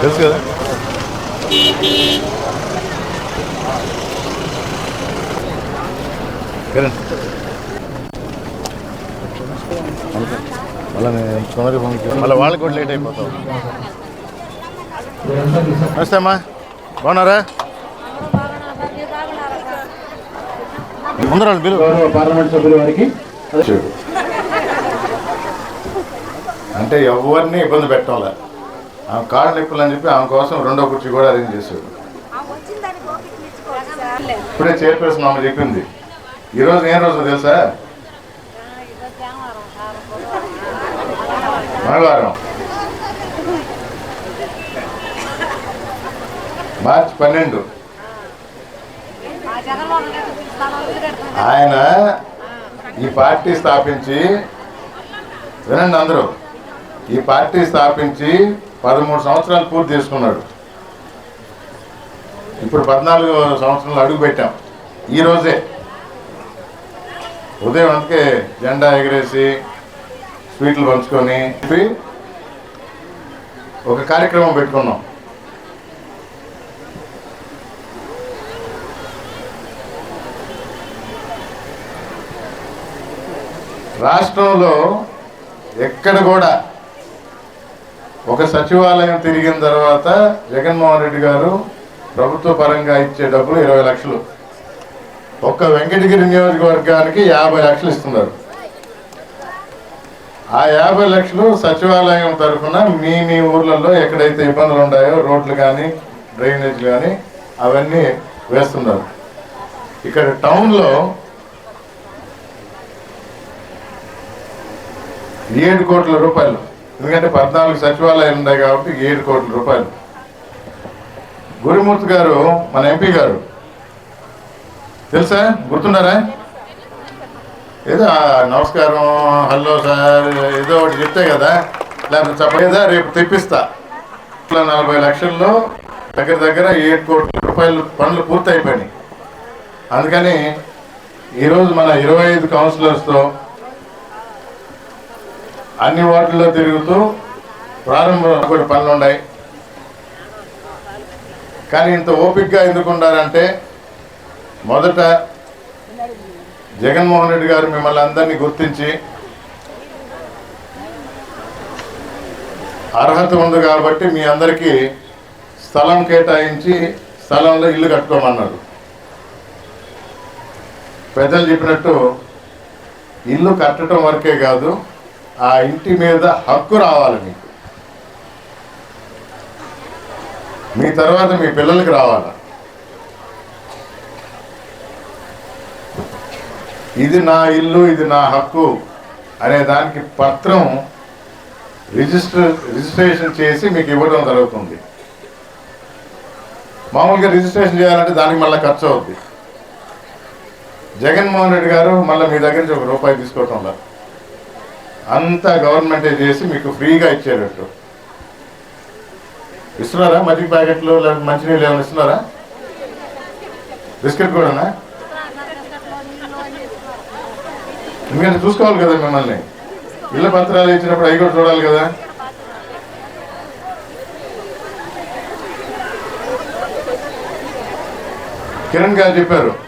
తెలుసు కదా మళ్ళీ నేను మళ్ళీ వాళ్ళకి కూడా లేట్ అయిపోతాం నమస్తే అమ్మా. బాగున్నారా? ముందర బిల్లు పార్లమెంట్ సభ్యుల వారికి. అంటే ఎవరిని ఇబ్బంది పెట్టాలి? ఆమె కాళ్ళు నొప్పులు అని చెప్పి ఆమె కోసం రెండో కుర్చీ కూడా అరేంజ్ చేశాడు ఇప్పుడే చైర్పర్సన్ ఆమె చెప్పింది. ఈరోజు ఏం రోజు తెలుసా? మంగళవారం. మార్చి పన్నెండు. ఆయన ఈ పార్టీ స్థాపించి వినండి అందరూ ఈ పార్టీ స్థాపించి పదమూడు సంవత్సరాలు పూర్తి చేసుకున్నాడు. ఇప్పుడు పద్నాలుగు సంవత్సరాలు అడుగు పెట్టాం. ఈరోజే ఉదయం అందుకే జెండా ఎగరేసి స్వీట్లు పంచుకొని ఒక కార్యక్రమం పెట్టుకున్నాం. రాష్ట్రంలో ఎక్కడ కూడా ఒక సచివాలయం తిరిగిన తర్వాత జగన్మోహన్ రెడ్డి గారు ప్రభుత్వ పరంగా ఇచ్చే డబ్బులు ఇరవై లక్షలు. ఒక్క వెంకటగిరి నియోజకవర్గానికి యాభై లక్షలు ఇస్తున్నారు. ఆ యాభై లక్షలు సచివాలయం తరఫున మీ మీ ఊర్లలో ఎక్కడైతే ఇబ్బందులు ఉన్నాయో రోడ్లు కానీ డ్రైనేజ్లు కానీ అవన్నీ వేస్తున్నారు. ఇక్కడ టౌన్లో ఏడు కోట్ల రూపాయలు. ఎందుకంటే పద్నాలుగు సచివాలయాలు ఉన్నాయి కాబట్టి ఏడు కోట్ల రూపాయలు. గురుమూర్తి గారు మన ఎంపీ గారు తెలుసా? గుర్తున్నారా? ఏదో నమస్కారం హలో సార్ ఏదో ఒకటి చెప్తే కదా? లేకపోతే చెప్పలేదా? రేపు తెప్పిస్తా. ఇట్లా నలభై లక్షల్లో దగ్గర దగ్గర ఏడు కోట్ల రూపాయలు పనులు పూర్తయిపోయినాయి. అందుకని ఈరోజు మన ఇరవై ఐదు కౌన్సిలర్స్తో అన్ని వార్డుల్లో తిరుగుతూ ప్రారంభ కొన్ని పనులు ఉన్నాయి. కానీ ఇంత ఓపిక్గా ఎందుకు ఉండాలంటే మొదట జగన్మోహన్ రెడ్డి గారు మిమ్మల్ని అందరినీ గుర్తించి అర్హత ఉంది కాబట్టి మీ అందరికీ స్థలం కేటాయించి స్థలంలో ఇల్లు కట్టుకోమన్నారు. పెద్దలు చెప్పినట్టు ఇల్లు కట్టడం వరకే కాదు ఆ ఇంటి మీద హక్కు రావాలి మీకు. మీ తర్వాత మీ పిల్లలకి రావాలా? ఇది నా ఇల్లు ఇది నా హక్కు అనే దానికి పత్రం రిజిస్టర్ రిజిస్ట్రేషన్ చేసి మీకు ఇవ్వడం జరుగుతుంది. మామూలుగా రిజిస్ట్రేషన్ చేయాలంటే దానికి మళ్ళీ ఖర్చు అవుద్ది. జగన్మోహన్ రెడ్డి గారు మళ్ళీ మీ దగ్గర నుంచి ఒక రూపాయి తీసుకోవటం లేదు. అంతా గవర్నమెంటే చేసి మీకు ఫ్రీగా ఇచ్చేటట్టు. ఇస్తున్నారా? మజ్జిగ ప్యాకెట్లు లేకపోతే మంచినీళ్ళు ఏమైనా ఇస్తున్నారా? బిస్కెట్ కూడానా? ఎందుకంటే చూసుకోవాలి కదా మిమ్మల్ని. ఇళ్ళ పత్రాలు ఇచ్చినప్పుడు అవి కూడా చూడాలి కదా. కిరణ్ గారు చెప్పారు.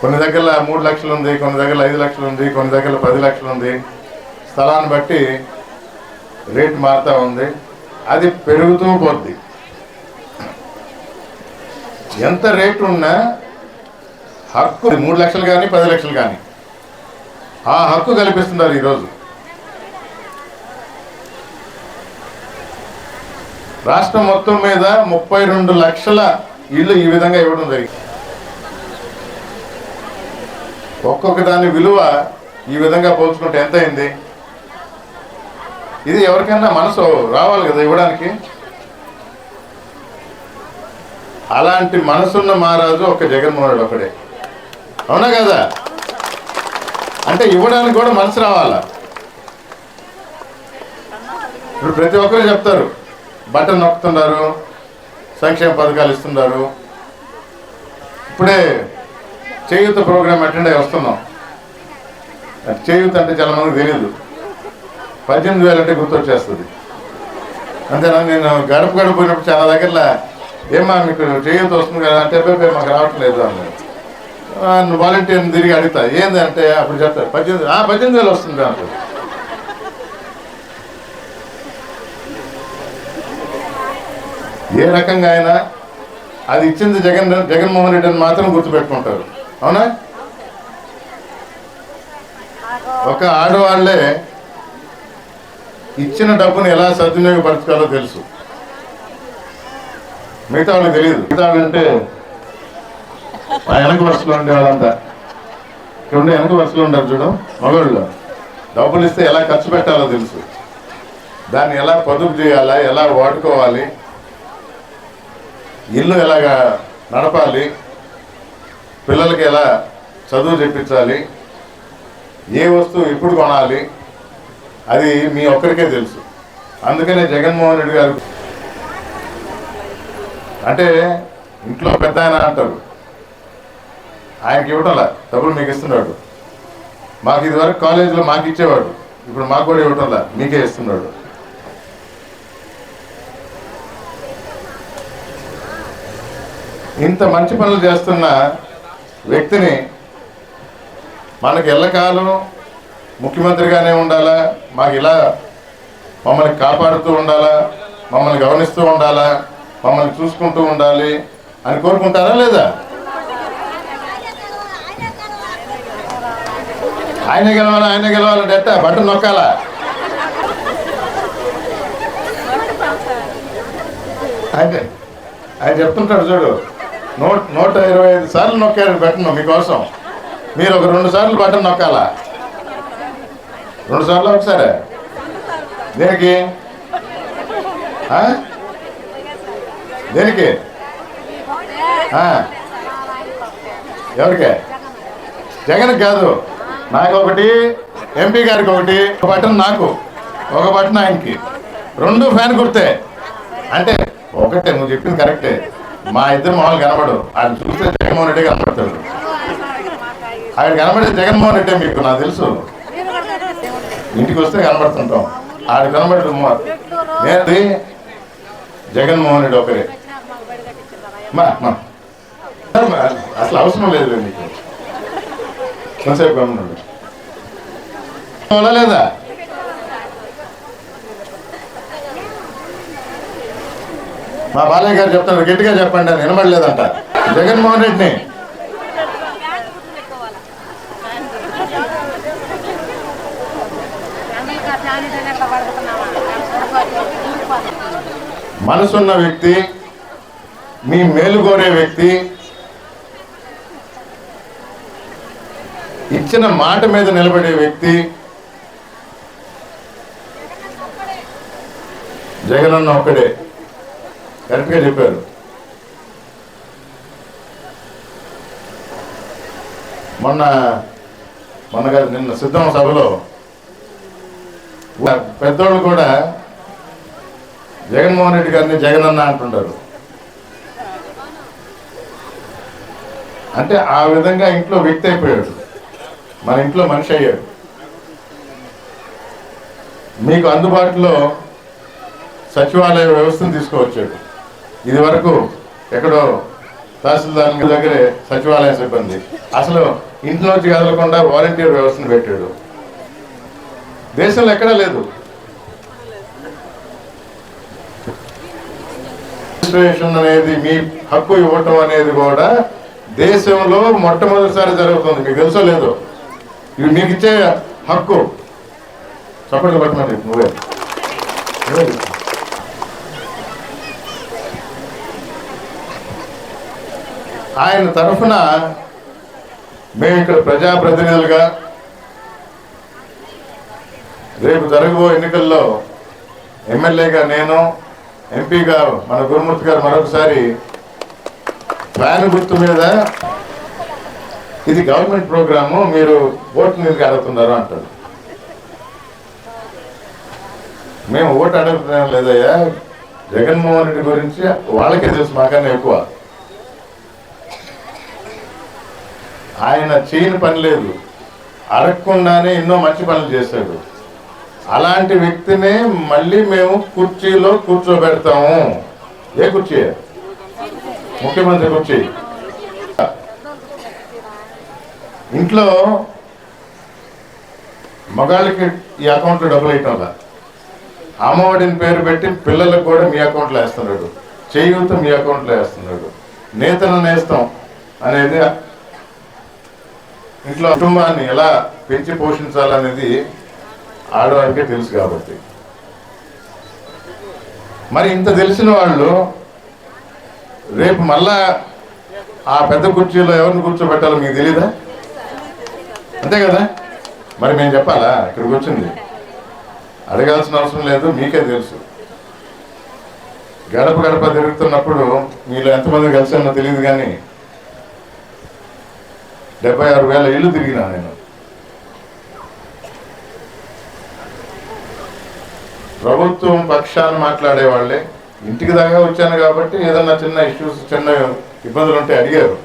కొన్ని దగ్గర మూడు లక్షలు ఉంది కొన్ని దగ్గర ఐదు లక్షలు ఉంది కొన్ని దగ్గర పది లక్షలు ఉంది. స్థలాన్ని బట్టి రేట్ మారుతూ ఉంది. అది పెరుగుతూ పోద్ది. ఎంత రేటు ఉన్నా హక్కు మూడు లక్షలు కానీ పది లక్షలు కానీ. ఆ హక్కు కల్పిస్తున్నారు ఈరోజు. రాష్ట్రం మొత్తం మీద ముప్పై రెండు లక్షల ఇల్లు ఈ విధంగా ఇవ్వడం జరిగింది. ఒక్కొక్క దాని విలువ ఈ విధంగా పోల్చుకుంటే ఎంత అయింది ఇది ఎవరికైనా మనసు రావాలి కదా ఇవ్వడానికి? అలాంటి మనసున్న మహారాజు ఒక జగన్మోహనుడు ఒకడే. అవునా కదా? అంటే ఇవ్వడానికి కూడా మనసు రావాలా? ఇప్పుడు ప్రతి ఒక్కరు చెప్తారు బటన్ నొక్కుతున్నారు సంక్షేమ పథకాలు ఇస్తున్నారు. ఇప్పుడే చేయూత ప్రోగ్రామ్ అటెండ్ అయ్యి వస్తున్నాం. చేయూత అంటే చాలా మనకు తెలియదు పద్దెనిమిది వేలు అంటే గుర్తొచ్చేస్తుంది. అంతేనా? నేను గడప గడప పోయినప్పుడు చాలా దగ్గరలో ఏమా మీకు చేయూత వస్తుంది కదా అంటే పేపే మాకు రావట్లేదు అన్నారు. వాలంటీర్ని తిరిగి అడుగుతా ఏంది? అంటే అప్పుడు చెప్తారు పద్దెనిమిది ఆ పద్దెనిమిది వేలు వస్తుంది అంటారు. ఏ రకంగా అయినా అది ఇచ్చింది జగన్ జగన్మోహన్ రెడ్డి అని మాత్రం గుర్తుపెట్టుకుంటారు. అవునా? ఒక ఆడవాళ్ళే ఇచ్చిన డబ్బును ఎలా సద్వినియోగపరచుకోవాలో తెలుసు. మిగతా వాళ్ళకి తెలియదు. మిగతా వాళ్ళంటే వెనక వరుసలో ఉండే వాళ్ళంతా. ఇక్కడ ఉండే వెనక వరుసలో ఉంటారు చూడు మగవాళ్ళు డబ్బులు ఇస్తే ఎలా ఖర్చు పెట్టాలో తెలుసు. దాన్ని ఎలా పొదుపు చేయాలా ఎలా వాడుకోవాలి ఇల్లు ఎలాగా నడపాలి పిల్లలకి ఎలా చదువు చెప్పించాలి ఏ వస్తువు ఎప్పుడు కొనాలి అది మీ ఒక్కరికే తెలుసు. అందుకనే జగన్మోహన్ రెడ్డి గారు అంటే ఇంట్లో పెద్ద ఆయన అంటారు. ఆయనకి ఇవ్వటంలా డబ్బులు మీకు ఇస్తున్నాడు. మాకు ఇదివరకు కాలేజీలో మాకు ఇచ్చేవాడు ఇప్పుడు మాకు కూడా ఇవ్వటంలా మీకే ఇస్తున్నాడు. ఇంత మంచి పనులు చేస్తున్నా వ్యక్తిని మనకి ఎల్లకాలం ముఖ్యమంత్రిగానే ఉండాలా? మాకు ఇలా మమ్మల్ని కాపాడుతూ ఉండాలా? మమ్మల్ని గమనిస్తూ ఉండాలా? మమ్మల్ని చూసుకుంటూ ఉండాలి అని కోరుకుంటారా లేదా? ఆయన గెలవాలి? ఆయన గెలవాలంటే ఎట్టా? బట్టలు నొక్కాలా? అంటే ఆయన చెప్తుంటాడు చూడు. నూట నూట ఇరవై ఐదు సార్లు నొక్కారు బటన్ మీకోసం. మీరు ఒక రెండు సార్లు బటన్ నొక్కాలా? రెండు సార్లు ఒకసారి? దేనికి? దేనికి? ఎవరికి? జగన్ కాదు. నాకు ఒకటి ఎంపీ గారికి ఒకటి ఒక బటన్ నాకు ఒక బటన్ ఆయనకి. రెండు ఫ్యాన్ కుడితే. అంటే ఒకటే నువ్వు చెప్పింది కరెక్టే. మా ఇద్దరు మామూలు కనబడు ఆయన చూస్తే జగన్మోహన్ రెడ్డి కనబడతాడు. ఆయన కనబడే జగన్మోహన్ రెడ్డి మీకు నాకు తెలుసు. ఇంటికి వస్తే కనబడుతుంటాం. ఆడ కనబడు నేను జగన్మోహన్ రెడ్డి ఒకరే. మా మా అసలు అవసరం లేదు మీకు కొంతసేపు గమనండి లేదా? మా బాలయ్య గారు చెప్తాను గట్టిగా చెప్పండి అని వినబడలేదంట. జగన్మోహన్ రెడ్డిని. మనసున్న వ్యక్తి మీ మేలు కోరే వ్యక్తి ఇచ్చిన మాట మీద నిలబడే వ్యక్తి జగనన్న ఒక్కడే. కరెక్ట్గా చెప్పారు. మొన్న మొన్న గారు నిన్న సిద్ధం సభలో పెద్దోళ్ళు కూడా జగన్మోహన్ రెడ్డి గారిని జగనన్న అంటుంటారు. అంటే ఆ విధంగా ఇంట్లో వ్యక్తి అయిపోయాడు. మన ఇంట్లో మనిషి అయ్యాడు. మీకు అందుబాటులో సచివాలయ వ్యవస్థను తీసుకువచ్చాడు. ఇది వరకు ఎక్కడో తహసీల్దార్ దగ్గరే సచివాలయ సిబ్బంది. అసలు ఇంట్లోంచి కదలకుండా వాలంటీర్ వ్యవస్థను పెట్టాడు. దేశంలో ఎక్కడా లేదు. రిజిస్ట్రేషన్ అనేది మీ హక్కు ఇవ్వటం అనేది కూడా దేశంలో మొట్టమొదటిసారి జరుగుతుంది. మీకు తెలుసో లేదో? ఇవి మీకు ఇచ్చే హక్కు. చప్పట్లు పట్టమని నువ్వే నువ్వే చెప్పు. ఆయన తరఫున మేము ఇక్కడ ప్రజాప్రతినిధులుగా రేపు జరగబో ఎన్నికల్లో ఎమ్మెల్యేగా నేను ఎంపీగా మన గురుమూర్తి గారు మరొకసారి ఫ్యాన్ గుర్తు మీద ఇది గవర్నమెంట్ ప్రోగ్రాము మీరు ఓటు మీదకి అడుగుతున్నారు అంటారు. మేము ఓటు అడుగుతున్నాం లేదయ్యా. జగన్మోహన్ రెడ్డి గురించి వాళ్ళకే తెలుసు మాకన్నా ఎక్కువ. ఆయన చేయని పని లేదు. అడగకుండానే ఎన్నో మంచి పనులు చేశాడు. అలాంటి వ్యక్తిని మళ్ళీ మేము కుర్చీలో కూర్చోబెడతాము. ఏ కుర్చీ? ముఖ్యమంత్రి కుర్చీ. ఇంట్లో మగాళ్ళకి ఈ అకౌంట్లో డబ్బులు వేయటం వల్ల. అమ్మఒడిని పేరు పెట్టి పిల్లలకు కూడా మీ అకౌంట్లో వేస్తున్నాడు. చేయూత మీ అకౌంట్లో వేస్తున్నాడు. నేతలను నేస్తాం అనేది ఇంట్లో కుటుంబాన్ని ఎలా పెంచి పోషించాలనేది ఆడవారికే తెలుసు కాబట్టి. మరి ఇంత తెలిసిన వాళ్ళు రేపు మళ్ళా ఆ పెద్ద కుర్చీలో ఎవరిని కూర్చోబెట్టాలో మీకు తెలీదా? అంతే కదా? మరి మేము చెప్పాలా? ఇక్కడికి వచ్చింది అడగాల్సిన అవసరం లేదు మీకే తెలుసు. గడప గడప తిరుగుతున్నప్పుడు మీలో ఎంతమంది కలిసానో తెలియదు కానీ డెబ్బై ఆరు వేల ఇళ్ళు తిరిగినా నేను. ప్రభుత్వం పక్షాన మాట్లాడే వాళ్ళే ఇంటికి దాకా వచ్చాను కాబట్టి ఏదన్నా చిన్న ఇష్యూస్ చిన్న ఇబ్బందులు ఉంటే అడిగారు.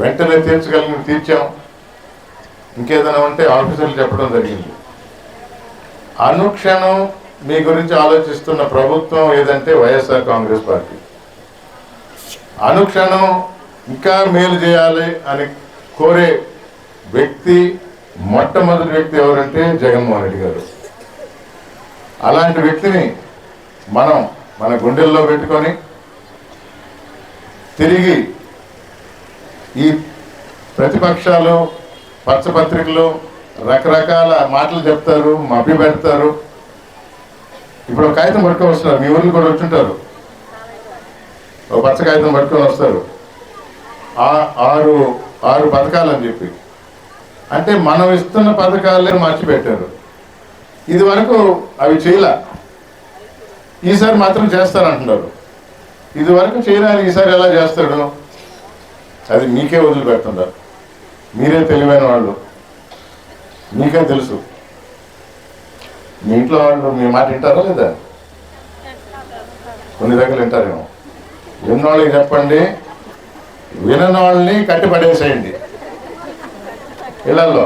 వెంటనే తీర్చగలిగిన తీర్చాం. ఇంకేదైనా ఉంటే ఆఫీసర్లు చెప్పడం జరిగింది. అనుక్షణం మీ గురించి ఆలోచిస్తున్న ప్రభుత్వం ఏదంటే వైఎస్ఆర్ కాంగ్రెస్ పార్టీ. అనుక్షణం ఇంకా మేలు చేయాలి అని కోరే వ్యక్తి మొట్టమొదటి వ్యక్తి ఎవరంటే జగన్మోహన్ రెడ్డి గారు. అలాంటి వ్యక్తిని మనం మన గుండెల్లో పెట్టుకొని తిరిగి ఈ ప్రతిపక్షాలు పచ్చపత్రికలు రకరకాల మాటలు చెప్తారు మభ్య పెడతారు. ఇప్పుడు ఒక కాగితం పట్టుకొని వస్తున్నారు. మీ ఊరికి కూడా వచ్చుంటారు. ఒక పచ్చ కాగితం పట్టుకొని వస్తారు. ఆ- ఆరు ఆరు పథకాలు అని చెప్పి. అంటే మనం ఇస్తున్న పథకాలే మర్చిపెట్టారు. ఇది వరకు అవి చేయలే. ఈసారి మాత్రం చేస్తారంటున్నారు. ఇది వరకు చేయడానికి ఈసారి ఎలా చేస్తాడు? అది మీకే వదిలిపెడుతున్నారు. మీరే తెలివైన వాళ్ళు. మీకే తెలుసు. మీ ఇంట్లో వాళ్ళు మీ మాట వింటారా లేదా? కొన్ని దగ్గర వింటారేమో. విన్నోళ్ళకి చెప్పండి. వినని వాళ్ళని కట్టిపడేసేయండి. ఇళ్ళలో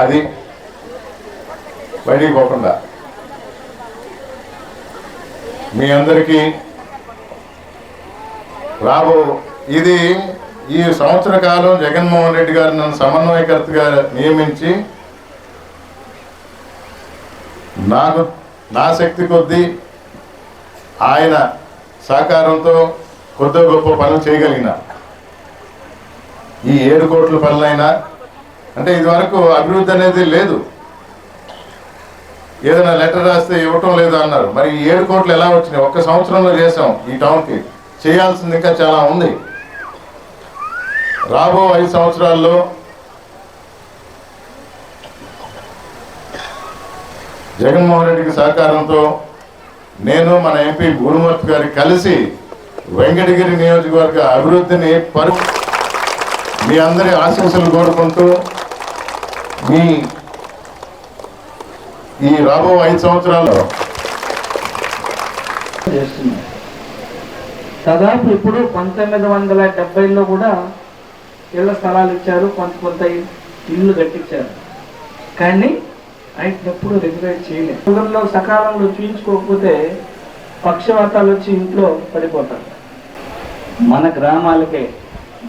అది బయటికి పోకుండా. మీ అందరికీ రాబో ఇది ఈ సంవత్సర కాలం జగన్మోహన్ రెడ్డి గారు నన్ను సమన్వయకర్తగా నియమించి నాకు నా శక్తి కొద్దీ ఆయన సహకారంతో కొద్ది గొప్ప పనులు చేయగలిగిన. ఈ ఏడు కోట్ల పనులైనా అంటే ఇది వరకు అభివృద్ధి అనేది లేదు. ఏదైనా లెటర్ రాస్తే ఇవ్వటం లేదు అన్నారు. మరి ఈ ఏడు కోట్లు ఎలా వచ్చినాయి? ఒక్క సంవత్సరంలో చేసాం ఈ టౌన్కి. చేయాల్సింది ఇంకా చాలా ఉంది. రాబో ఐదు సంవత్సరాల్లో జగన్మోహన్ రెడ్డికి సహకారంతో నేను మన ఎంపీ గురుమూర్తి గారికి కలిసి వెంకటగిరి నియోజకవర్గ అభివృద్ధిని పరు మీ అందరి ఆశీస్సులు కోరుకుంటూ మీ ఈ రాబో ఐదు సంవత్సరాల్లో చేస్తున్నారు దాదాపు ఇప్పుడు పంతొమ్మిది వందల డెబ్బైలో కూడా ఇళ్ళ స్థలాలు ఇచ్చారు కొంత కొంత ఇల్లు కట్టించారు. కానీ ఆయన ఎప్పుడు రిజర్వేట్ చేయలేదు. సకాలంలో చూయించుకోకపోతే పక్షవాతాలు వచ్చి ఇంట్లో పడిపోతారు. మన గ్రామాలకే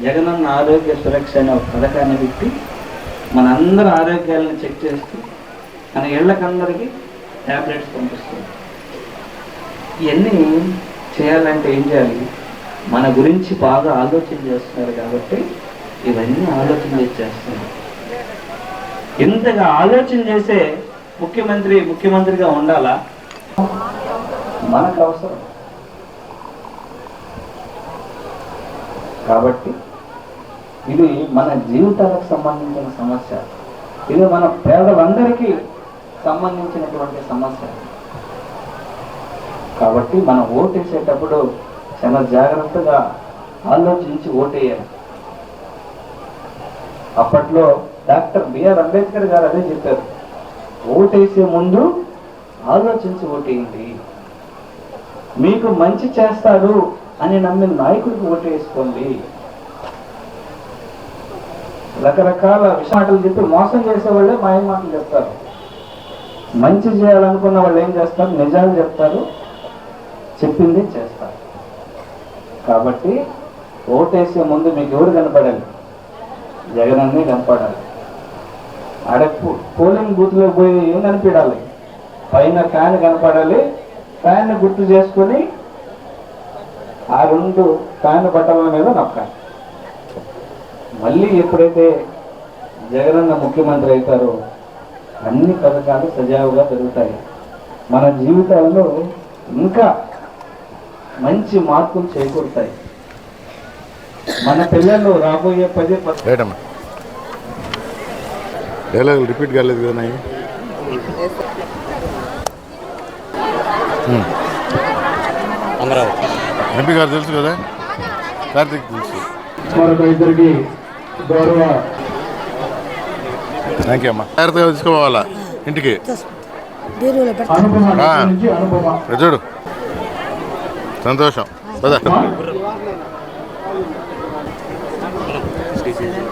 జగనన్న ఆరోగ్య సురక్ష అనే ఒక పథకాన్ని పెట్టి మన అందరి ఆరోగ్యాలను చెక్ చేస్తూ మన ఇళ్ళకందరికీ ట్యాబ్లెట్స్ పంపిస్తుంది. ఇవన్నీ చేయాలంటే ఏం చేయాలి? మన గురించి బాగా ఆలోచన చేస్తున్నారు కాబట్టి ఇవన్నీ ఆలోచన చేస్తున్నారు. ఇంతగా ఆలోచన చేసే ముఖ్యమంత్రి ముఖ్యమంత్రిగా ఉండాలా? మనకు అవసరం. కాబట్టి ఇది మన జీవితాలకు సంబంధించిన సమస్య. ఇది మన పేదలందరికీ సంబంధించినటువంటి సమస్య. కాబట్టి మనం ఓటేసేటప్పుడు చాలా జాగ్రత్తగా ఆలోచించి ఓటేయాలి. అప్పట్లో డాక్టర్ బిఆర్ అంబేద్కర్ గారు అదే చెప్పారు. ఓటేసే ముందు ఆలోచించి ఓటేయండి. మీకు మంచి చేస్తాడు అని నమ్మిన నాయకుడికి ఓటేసుకోండి రకరకాల విషమాటలు చెప్పి మోసం చేసేవాళ్ళే మాయ మాటలు చెప్తారు? మంచి చేయాలనుకున్న వాళ్ళు ఏం చేస్తారు? నిజాలు చెప్తారు. చెప్పింది చేస్తారు. కాబట్టి ఓటేసే ముందు మీకు ఎవరు కనపడాలి? జగనన్నే కనపడాలి. ఆడ పోలింగ్ బూత్లో పోయి ఏం కనిపించాలి? పైన ఫ్యాన్ కనపడాలి. ఫ్యాన్ గుర్తు చేసుకొని ఆ రెండు ఫ్యాన్ బట్టల మీద నొక్కాలి మళ్ళీ ఎప్పుడైతే జగనన్న ముఖ్యమంత్రి అవుతారో అన్ని పథకాలు సజావుగా జరుగుతాయి మన జీవితాల్లో ఇంకా మంచి మార్పులు చేకూరుతాయి. మన పిల్లలు రాబోయే పది డైలాగులు రిపీట్ కాలేదు కదా నాయి అమరావతి. ఎంపీ గారు తెలుసు కదా? కార్తీక్ తెలుసు. మరొక ఇద్దరికి గౌరవ థ్యాంక్ యూ అమ్మా. జాగ్రత్తగా తీసుకోవాలా? ఇంటికి. చూడు. సంతోషం. పద.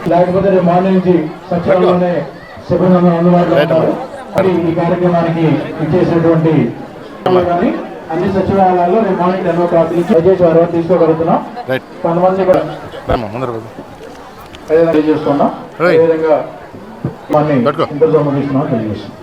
లేకపోతే రేపు మార్నింగ్ నుంచి సచివాలయంలోనే సిబ్బంది అందుబాటులో రైట్ ఉంటారు. మరి ఈ కార్యక్రమానికి ఇచ్చేసినటువంటి అన్ని సచివాలయాల్లో రేపు మార్నింగ్ టెన్ ఓ క్లాక్ నుంచి దయచేసి వారు తీసుకోగలుగుతున్నాం రైట్ కొంతమంది కూడా అదేవిధంగా రైట్. అదేవిధంగా మన. ఇంటర్జోన్ ముగిస్తున్నాం తెలియజేస్తున్నాం